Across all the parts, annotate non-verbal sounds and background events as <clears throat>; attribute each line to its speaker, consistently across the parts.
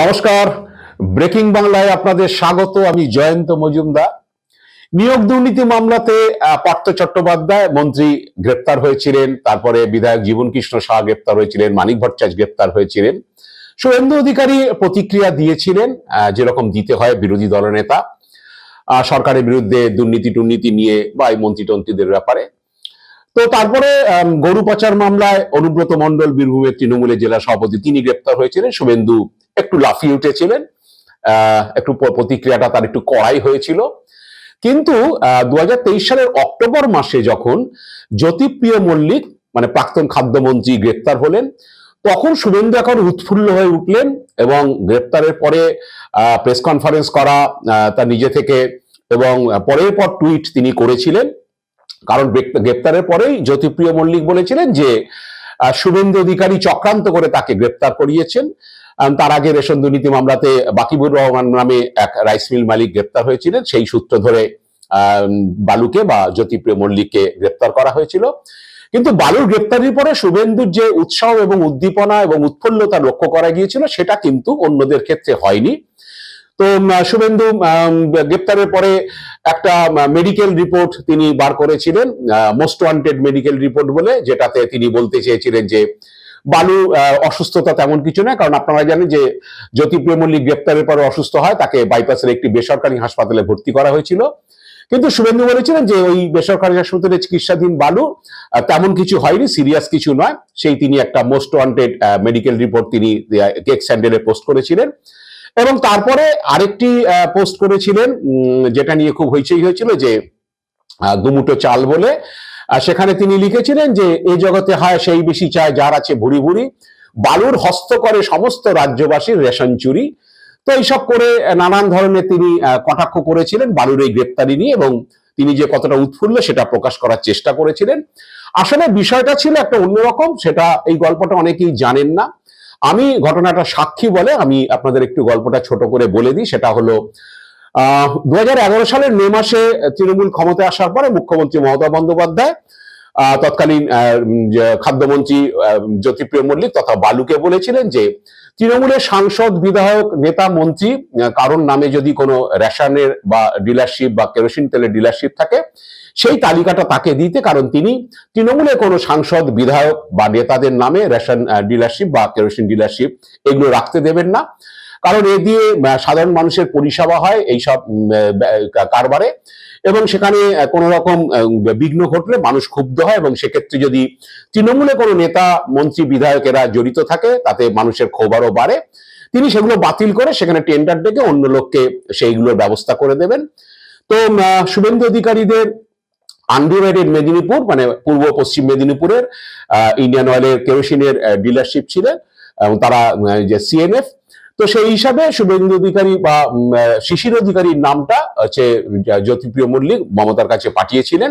Speaker 1: নমস্কার। ব্রেকিং বাংলায় আপনাদের স্বাগত, আমি জয়ন্ত মজুমদার। নিয়োগ দুর্নীতি মামলাতে পার্থ চট্টোপাধ্যায় মন্ত্রী গ্রেপ্তার হয়েছিলেন, তারপরে বিধায়ক জীবন কৃষ্ণ শাহ গ্রেপ্তার হয়েছিলেন, মানিক ভট্টাচার্য গ্রেপ্তার হয়েছিলেন। শুভেন্দু অধিকারী প্রতিক্রিয়া দিয়েছিলেন যেরকম দিতে হয় বিরোধী দলনেতা সরকারের বিরুদ্ধে দুর্নীতি টুর্নীতি নিয়ে বা এই মন্ত্রী টন্ত্রীদের ব্যাপারে। তো তারপরে গরু পাচার মামলায় অনুব্রত মণ্ডল বীরভূমের তৃণমূলের জেলা সভাপতি, তিনি গ্রেপ্তার হয়েছিলেন। শুভেন্দু একটু লাফিয়ে উঠেছিলেন একটু প্রতিক্রিয়াটা তার একটু কড়াই হয়েছিল। কিন্তু দু হাজার তেইশ সালের অক্টোবর মাসে যখন জ্যোতিপ্রিয় মল্লিক মানে প্রাক্তন খাদ্যমন্ত্রী, গ্রেপ্তার হলেন, তখন শুভেন্দু এখন উৎফুল্ল হয়ে উঠলেন এবং গ্রেপ্তারের পরে প্রেস কনফারেন্স করা তার নিজে থেকে এবং পরের পর টুইট তিনি করেছিলেন। কারণ গ্রেপ- গ্রেপ্তারের পরেই জ্যোতিপ্রিয় মল্লিক বলেছিলেন যে শুভেন্দু অধিকারী চক্রান্ত করে তাকে গ্রেপ্তার করিয়েছেন। তার আগে রেশন দুর্নীতি মামলাতে বাকিবুর রহমান নামে এক রাইস মিল মালিক গ্রেপ্তার হয়েছিলেন। সেই সূত্র ধরে বালুকে বা জ্যোতিপ্রিয় মল্লিককে গ্রেপ্তার করা হয়েছিল। কিন্তু বালুর গ্রেপ্তারির পরে শুভেন্দুর যে উৎসাহ এবং উদ্দীপনা এবং উৎফুল্লতা লক্ষ্য করা গিয়েছিল, সেটা কিন্তু অন্যদের ক্ষেত্রে হয়নি। তো শুভেন্দু গ্রেপ্তারের পরে একটা মেডিকেল রিপোর্ট তিনি বার করেছিলেন মোস্ট ওয়ান্টেড মেডিকেল রিপোর্ট বলে, যেটাতে তিনি বলতে চেয়েছিলেন যে বালু অসুস্থতা তেমন কিছু না কারণ আপনারা জানেন যে জ্যোতিপ্রিয় মল্লিক গ্রেপ্তারের পরে অসুস্থ হয়, তাকে বাইপাসের একটি বেসরকারি হাসপাতালে ভর্তি করা হয়েছিল। কিন্তু শুভেন্দু বলেছিলেন যে ওই বেসরকারি হাসপাতালে চিকিৎসাধীন বালু তেমন কিছু হয়নি সিরিয়াস কিছু নয়। সেই তিনি একটা মোস্ট ওয়ান্টেড মেডিকেল রিপোর্ট তিনি কেক স্যান্ডেলে পোস্ট করেছিলেন। এবং তারপরে আরেকটি পোস্ট করেছিলেন যেটা নিয়ে খুব হইচই হয়েছিল যে দুমুটো চাল বলে সেখানে তিনি লিখেছিলেন যে এই জগতে হয় সেই বেশি চায় যার আছে ভুড়ি ভুড়ি। বালুর হস্ত করে সমস্ত রাজ্যবাসীর রেশন চুরি। তো এইসব করে নানান ধরনের তিনি কটাক্ষ করেছিলেন বালুর এই গ্রেপ্তারি নিয়ে এবং তিনি যে কতটা উৎফুল্ল সেটা প্রকাশ করার চেষ্টা করেছিলেন। আসলে বিষয়টা ছিল একটা অন্যরকম, সেটা এই গল্পটা অনেকেই জানেন না। আমি ঘটনাটা সাক্ষী বলে আমি আপনাদের একটু গল্পটা ছোট করে বলে দিই, সেটা হলো দু সালের মে মাসে তৃণমূল ক্ষমতায় আসার পরে মুখ্যমন্ত্রী মমতা বন্দ্যোপাধ্যায় তৎকালীন খাদ্যমন্ত্রী জ্যোতিপ্রিয় মল্লিক তথা বালুকে বলেছিলেন যে, তৃণমূলের সাংসদ, বিধায়ক, নেতা, মন্ত্রী কারণ নামে যদি কোনো রেশনের বা ডিলারশিপ বা কেরোসিন তেলের ডিলারশিপ থাকে, সেই তালিকাটা তাকে দিতে কারণ তিনি তৃণমূলের কোনো সাংসদ, বিধায়ক বা নেতাদের নামে রেশন ডিলারশিপ বা কেরোসিন ডিলারশিপ এগুলো রাখতে দেবেন না। কারণ এ দিয়ে সাধারণ মানুষের পরিষেবা হয় এইসব কারবারে। এবং সেখানে কোনো রকম বিঘ্ন ঘটলে মানুষ ক্ষুব্ধ হয় এবং সেক্ষেত্রে যদি তৃণমূলে কোনো নেতা, মন্ত্রী, বিধায়কেরা জড়িত থাকে, তাতে মানুষের ক্ষোভ আরও বাড়ে। তিনি সেগুলো বাতিল করে সেখানে টেন্ডার ডেকে অন্য লোককে সেইগুলোর ব্যবস্থা করে দেবেন। তো শুভেন্দু অধিকারীদের আনডিভাইডেড মেদিনীপুর মানে পূর্ব পশ্চিম মেদিনীপুরের ইন্ডিয়ান অয়েলের কেরোসিনের ডিলারশিপ ছিলেন। এবং তারা যে সিএনএফ তো সেই হিসাবে শুভেন্দু অধিকারী বা শিশির অধিকারীর নামটা হচ্ছে জ্যোতিপ্রিয় মল্লিক মমতার কাছে পাঠিয়েছিলেন।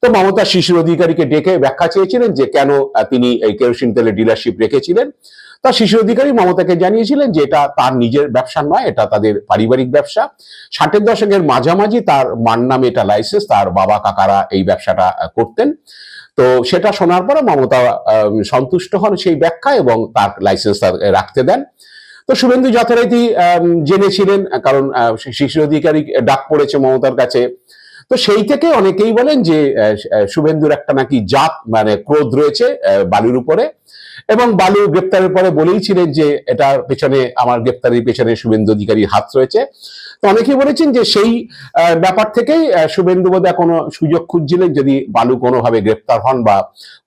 Speaker 1: তো মমতা শিশির অধিকারীকে ডেকে ব্যাখ্যা চেয়েছিলেন যে কেন তিনি এই কেরোসিন তেলের ডিলারশিপ রেখেছিলেন। তা শিশির অধিকারী মমতাকে জানিয়েছিলেন যে এটা তার নিজের ব্যবসা নয়, এটা তাদের পারিবারিক ব্যবসা। ষাটের দশকের মাঝামাঝি তার মার নামে এটা লাইসেন্স তার বাবা কাকারা এই ব্যবসাটা করতেন। তো সেটা শোনার পরে মমতা সন্তুষ্ট হন সেই ব্যাখ্যা এবং তার লাইসেন্স রাখতে দেন। তো শুভেন্দু যথারীতি জেনেছিলেন কারণ শিশু অধিকারী ডাক পড়েছে মমতার কাছে। তো সেই থেকে অনেকেই বলেন যে শুভেন্দুর একটা নাকি জাত মানে ক্রোধ রয়েছে বালুর উপরে। এবং বালু গ্রেপ্তারের পরে বলেইছিলেন যে এটার পেছনে, আমার গ্রেপ্তারির পেছনে শুভেন্দু অধিকারীর হাত রয়েছে। তো অনেকেই বলেছেন যে সেই ব্যাপার থেকেই শুভেন্দু বোধহয় কোনো সুযোগ খুঁজছিলেন যদি বালু কোনোভাবে গ্রেপ্তার হন বা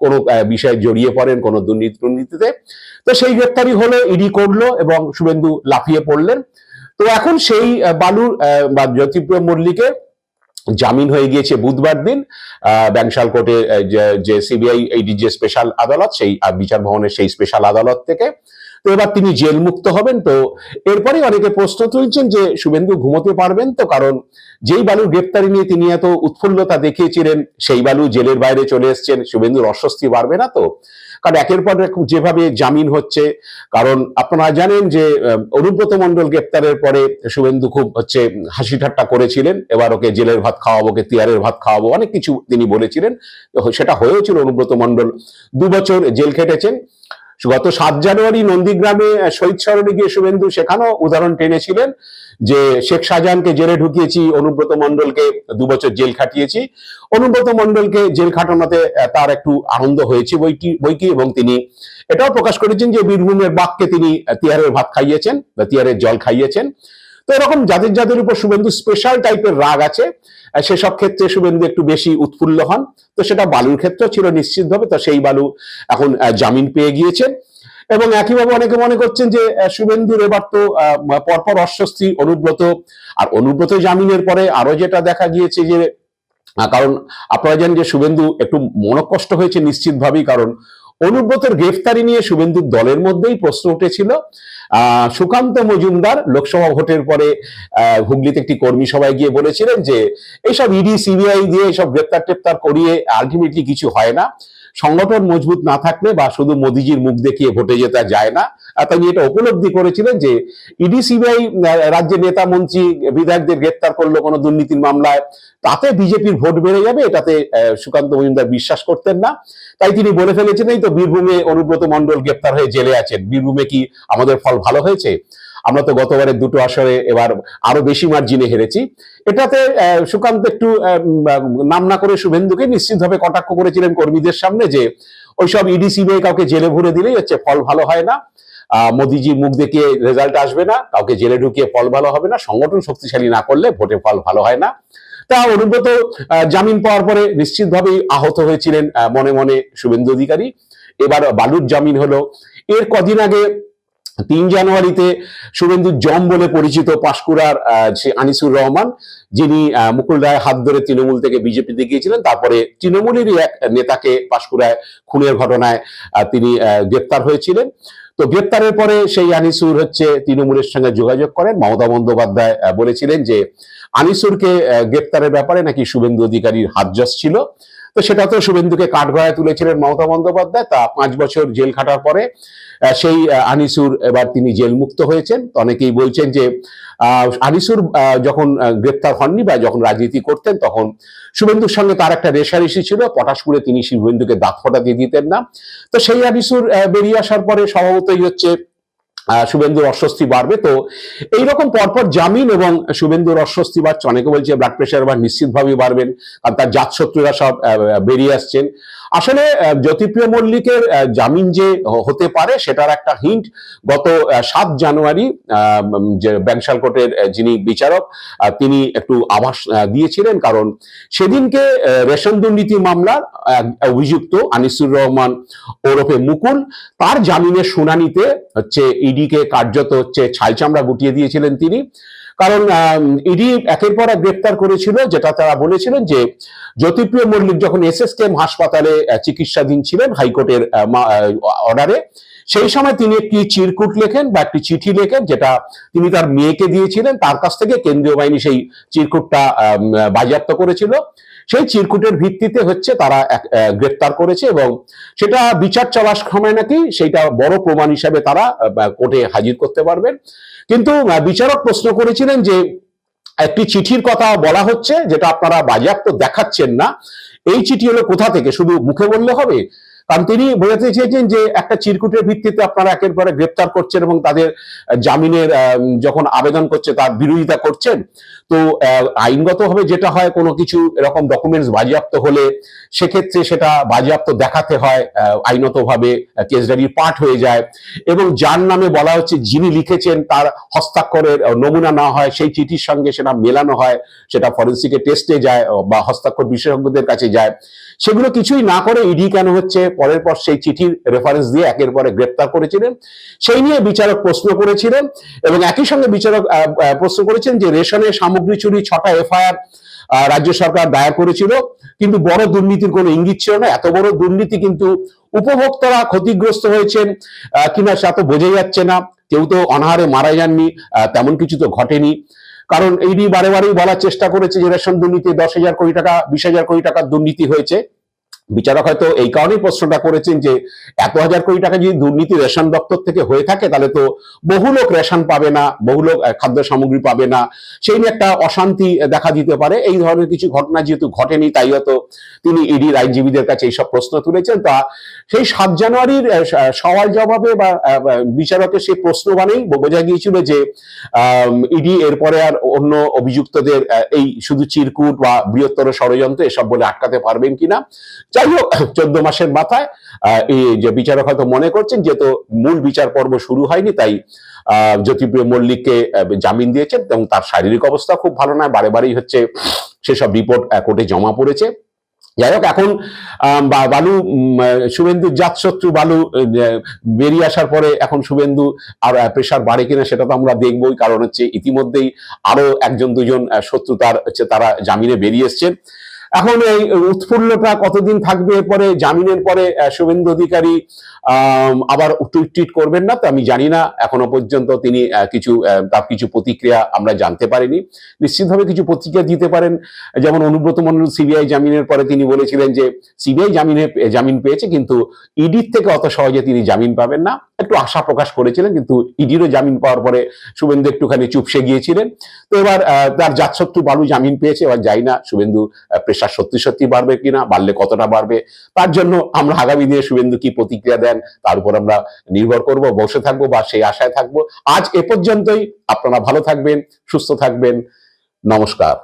Speaker 1: কোনো বিষয়ে জড়িয়ে পড়েন কোনো দুর্নীতি দুর্নীতিতে। তো সেই গ্রেপ্তারি হলো, ইডি করল এবং শুভেন্দু লাফিয়ে পড়লেন। তো এখন সেই বালুর বা জ্যোতিপ্রিয় মল্লিকের জামিন হয়ে গিয়েছে বুধবার দিন। ব্যাংশাল কোর্টে যে- সিবিআই এইডি যে স্পেশাল আদালত, সেই বিচার ভবনের সেই স্পেশাল আদালত থেকে। তো এবার তিনি জেল মুক্ত হবেন। তো এরপরে অনেকে প্রশ্ন তুলছেন যে, শুভেন্দু ঘুমোতে পারবেন তো? কারণ যেই বালু গ্রেপ্তারি নিয়ে তিনি এত উৎফুল্লতা দেখিয়েছিলেন, সেই বালু জেলের বাইরে চলে এসছেন। শুভেন্দুর অস্বস্তি বাড়বে না তো? কারণ একের পর এক যেভাবে জামিন হচ্ছে, কারণ আপনারা জানেন যে অনুব্রত মণ্ডল গ্রেপ্তারের পরে শুভেন্দু খুব হচ্ছে হাসি ঠাট্টা করেছিলেন। এবার ওকে জেলের ভাত খাওয়াবো, ওকে তিয়ারের ভাত খাওয়াবো, অনেক কিছু তিনি বলেছিলেন। সেটা হয়েছিল অনুব্রত মণ্ডল। দু বছর জেল খেটেছেন। গত সাত জানুয়ারি নন্দীগ্রামে শহীদ স্মরণে গিয়ে শুভেন্দু সেখানেও উদাহরণ টেনেছিলেন যে শেখ শাহজাহানকে জেলে ঢুকিয়েছি, অনুব্রত মন্ডলকে দু বছর জেল খাটিয়েছি। অনুব্রত মন্ডলকে জেল খাটানোতে তার একটু আনন্দ হয়েছে বইটি বইকি এবং তিনি এটাও প্রকাশ করেছেন যে বীরভূমের বাঘকে তিনি তিয়ারের ভাত খাইয়েছেন, বা তিয়ারের জল খাইয়েছেন। তো এরকম যাদের যাদের উপর শুভেন্দু স্পেশাল টাইপের রাগ আছে। সেসব ক্ষেত্রে শুভেন্দু একটু বেশি উৎফুল্ল হন। তো সেটা বালুর ক্ষেত্রেও ছিল নিশ্চিতভাবে তো সেই বালু এখন জামিন পেয়ে গিয়েছেন এবং একইভাবে অনেকে মনে করছেন যে শুভেন্দুর এবার তো পরপর অস্বস্তি, অনুব্রত, আর অনুব্রত জামিনের পরে আরও যেটা দেখা গিয়েছে যে কারণ আপনারা জানেন যে শুভেন্দু একটু মনকষ্ট হয়েছে নিশ্চিতভাবেই, কারণ অনুব্রতের গ্রেফতারি নিয়ে শুভেন্দুর দলের মধ্যেই প্রশ্ন উঠেছিল। সুকান্ত মজুমদার লোকসভা ভোটের পরে হুগলিতে একটি কর্মী সভায় গিয়ে বলেছিলেন যে এইসব ইডি, সিবিআই দিয়ে এইসব গ্রেপ্তার টেপ্তার করিয়ে আলটিমেটলি কিছু হয় না। সংগঠন মজবুত না থাকলে বা শুধু মোদিজির মুখ দেখিয়ে ভোটে যেতে যায় না। তিনি এটা উপলব্ধি করেছিলেন যে ইডি, সিবিআই রাজ্যের নেতা, মন্ত্রী, বিধায়কদের গ্রেপ্তার করল কোনো দুর্নীতির মামলায়। তাতে বিজেপির ভোট বেড়ে যাবে, এটাতে সুকান্ত মজুমদার বিশ্বাস করতেন না। তাই তিনি বলে ফেলেছেন, এই তো বীরভূমে অনুব্রত মন্ডল গ্রেপ্তার হয়ে জেলে আছেন। বীরভূমে কি আমাদের ফল ভালো হয়েছে? আমরা তো গতবারের দুটো আসরে এবার আরও বেশি মার্জিনে হেরেছি। এটাতে সুকান্ত একটু নাম না করে শুভেন্দুকে নিশ্চিতভাবে কটাক্ষ করেছিলেন কর্মীদের সামনে যে, ওইসব ইডি সিবিআই কাউকে জেলে ভরে দিলেই হচ্ছে ফল ভালো হয় না। মোদিজি মুখ দেখিয়ে রেজাল্ট আসবে না, কাউকে জেলে ঢুকিয়ে ফল ভালো হবে না, সংগঠন শক্তিশালী না করলে ভোটে ফল ভালো হয় না। তা অনুব্রত জামিন পাওয়ার পরে নিশ্চিতভাবেই আহত হয়েছিলেন মনে মনে শুভেন্দু অধিকারী। এবার বালুর জামিন হলো। এর কদিন আগে তিন জানুয়ারিতে শুভেন্দু জম বলে পরিচিত পাঁশকুড়ার আনিসুর রহমান, যিনি মুকুল রায় হাত ধরে তৃণমূল থেকে বিজেপিতে গিয়েছিলেন। তারপরে তৃণমূলেরই এক নেতাকে পাঁশকুড়ায় খুনের ঘটনায় তিনি গ্রেপ্তার হয়েছিলেন। তো গ্রেপ্তারের পরে সেই আনিসুর হচ্ছে তৃণমূলের সঙ্গে যোগাযোগ করেন। মমতা বন্দ্যোপাধ্যায় বলেছিলেন যে, আনিসুরকে গ্রেপ্তারের ব্যাপারে নাকি শুভেন্দু অধিকারীর হাতজস ছিল। তো সেটা তো শুভেন্দুকে কাঠগড়ায় তুলেছিলেন মমতা বন্দ্যোপাধ্যায়। তা পাঁচ বছর জেল খাটার পরে সেই আনিসুর এবার তিনি জেল মুক্ত হয়েছেন অনেকেই বলছেন যে আনিসুর যখন গ্রেপ্তার হননি বা যখন রাজনীতি করতেন, তখন শুভেন্দুর সঙ্গে তার একটা রেশারেশি ছিল। পটাশপুরে তিনি শুভেন্দুকে দাঁত ফোটা দিয়ে দিতেন না। তো সেই আনিসুর বেরিয়ে আসার পরে স্বভাবতই হচ্ছে শুভেন্দুর অস্বস্তি বাড়বে। তো এইরকম পরপর জামিন এবং শুভেন্দুর অস্বস্তি বাড়ছে, অনেকে বলছে ব্লাড প্রেশার বা নিশ্চিতভাবেই বাড়বেন আর তার জাতশত্রুরা সব বেরিয়ে আসছেন। আসলে জ্যোতিপ্রিয় মল্লিকের জামিন যে হতে পারে সেটার একটা হিন্ট গত সাত জানুয়ারি ব্যাংশাল কোর্টের যিনি বিচারক তিনি একটু আভাস দিয়েছিলেন কারণ সেদিনকে রেশন দুর্নীতি মামলার অভিযুক্ত আনিসুর রহমান ওরফে মুকুল, তার জামিনের শুনানিতে হচ্ছে ইডিকে কার্যত হচ্ছে ছাই চামড়া গুটিয়ে দিয়েছিলেন তিনি। কারণ ইডি একের পর এক গ্রেপ্তার করেছিল, যেটা তারা বলেছিলেন যে জ্যোতিপ্রিয় মল্লিক যখন এস এস কেম হাসপাতালে চিকিৎসাধীন ছিলেন হাইকোর্টের অর্ডারে, সেই সময় তিনি একটি চিরকুট লেখেন বা একটি চিঠি লেখেন, যেটা তিনি তার মেয়েকে দিয়েছিলেন। তার কাছ থেকে কেন্দ্রীয় বাহিনী সেই চিরকুটটা বাজেয়াপ্ত করেছিল। সেই চিরকুটের ভিত্তিতে হচ্ছে তারা গ্রেফতার করেছে এবং সেটা বিচার চলার সময় নাকি সেইটা বড় প্রমাণ হিসাবে তারা কোর্টে হাজির করতে পারবেন। কিন্তু বিচারক প্রশ্ন করেছিলেন যে একটি চিঠির কথা বলা হচ্ছে যেটা আপনারা বাজেয়াপ্ত দেখাচ্ছেন না। এই চিঠি হলো কোথা থেকে? শুধু মুখে বললে হবে? কারণ তিনি বোঝাতে চেয়েছেন যে একটা চিরকুটের ভিত্তিতে আপনারা একের পরে গ্রেপ্তার করছেন এবং তাদের জামিনের যখন আবেদন করছে তার বিরোধিতা করছেন। তো আহ, আইনগতভাবে যেটা হয় কোনো কিছু এরকম ডকুমেন্টস বাজেয়াপ্ত হলে সেক্ষেত্রে সেটা বাজেয়াপ্ত দেখাতে হয় আইনতভাবে কেস ডায়েরির পাঠ হয়ে যায় এবং যার নামে বলা হচ্ছে যিনি লিখেছেন তার হস্তাক্ষরের নমুনা না হয় সেই চিঠির সঙ্গে সেটা মেলানো হয় সেটা ফরেন্সিকে টেস্টে যায় বা হস্তাক্ষর বিশেষজ্ঞদের কাছে যায়। সেগুলো কিছুই না করে ইডি কেন হচ্ছে? পরের পর সেই চিঠির রেফারেন্স দিয়ে একের পরে গ্রেপ্তার করেছিলেন। সেই নিয়ে বিচারক প্রশ্ন করেছিলেন এবং একই সঙ্গে বিচারক প্রশ্ন করেছেন যে রেশনের সামগ্রী চুরি, ছটা এফআইআর রাজ্য সরকার দায়ের করেছিল। কিন্তু বড় দুর্নীতির কোনো ইঙ্গিত ছিল না। এত বড় দুর্নীতি কিন্তু উপভোক্তারা ক্ষতিগ্রস্ত হয়েছেন কিনা সে তো বোঝা যাচ্ছে না। কেউ তো অনাহারে মারা যাননি তেমন কিছু তো ঘটেনি। কারণ এই নিয়ে বারে বারেই বলার চেষ্টা করেছে যে রেশন দুর্নীতি দশ হাজার কোটি টাকা, বিশ হাজার কোটি টাকার দুর্নীতি হয়েছে। বিচারক হয়তো এই কারণেই প্রশ্নটা করেছেন যে, এত হাজার কোটি টাকা যদি দুর্নীতি রেশন দপ্তর থেকে হয়ে থাকে, তাহলে তো বহু লোক রেশন পাবে না, বহু লোক খাদ্য সামগ্রী পাবে না। সেই নিয়ে একটা অশান্তি দেখা দিতে পারে। এই ধরনের কিছু ঘটনা যেহেতু ঘটেনি, তাই হয়তো তিনি ইডির আইনজীবীদের কাছে এইসব প্রশ্ন তুলেছেন। তা সেই সাত জানুয়ারির সওয়াল জবাবে বা বিচারকের সেই প্রশ্ন মানেই বোঝা গিয়েছিল যে ইডি এরপরে আর অন্য অভিযুক্তদের এই শুধু চিরকুট বা বৃহত্তর ষড়যন্ত্র এসব বলে আটকাতে পারবেন কিনা। যাই হোক <clears throat> চোদ্দ মাসের মাথায় এই যে বিচারক হয়তো মনে করছেন যেহেতু মূল বিচার পর্ব শুরু হয়নি তাই জ্যোতিপ্রিয় মল্লিককে জামিন দিয়েছেন এবং তার শারীরিক অবস্থা খুব ভালো নয় বারে বারেই হচ্ছে সেসব রিপোর্ট কোর্টে জমা পড়েছে। যাই হোক এখন বালু উম, আহ, শুভেন্দুর জাতশত্রু বালু বেরিয়ে আসার পরে এখন শুভেন্দু আর প্রেশার বাড়ে কিনা সেটা তো আমরা দেখবই কারণ হচ্ছে ইতিমধ্যেই আরও একজন দুজন শত্রু তার হচ্ছে তারা জামিনে বেরিয়ে এসছেন। এখন এই উৎফুল্লটা কতদিন থাকবে? এরপরে জামিনের পরে শুভেন্দু অধিকারী আবার টুইট করবেন না? তো আমি জানি না, এখনও পর্যন্ত তিনি কিছু তার কিছু প্রতিক্রিয়া আমরা জানতে পারিনি। নিশ্চিতভাবে কিছু প্রতিক্রিয়া দিতে পারেন। যেমন অনুব্রত মন্ডল সিবিআই জামিনের পরে তিনি বলেছিলেন যে, সিবিআই জামিনে জামিন পেয়েছে, কিন্তু ইডির থেকে অত সহজে তিনি জামিন পাবেন না। একটু আশা প্রকাশ করেছিলেন, কিন্তু ইডিরও জামিন পাওয়ার পরে শুভেন্দু একটুখানি চুপসে গিয়েছিলেন। তো এবার তার জাতশত্রু বালু জামিন পেয়েছে, এবার যাই না, শুভেন্দু প্রেশার সত্যি সত্যি বাড়বে কিনা, বাড়লে কতটা বাড়বে, তার জন্য আমরা আগামী দিনে শুভেন্দু কি প্রতিক্রিয়া দেন, তার উপর আমরা নির্ভর করব, বসে থাকব বা সেই আশায় থাকব। আজ এ পর্যন্তই, আপনারা ভালো থাকবেন, সুস্থ থাকবেন, নমস্কার।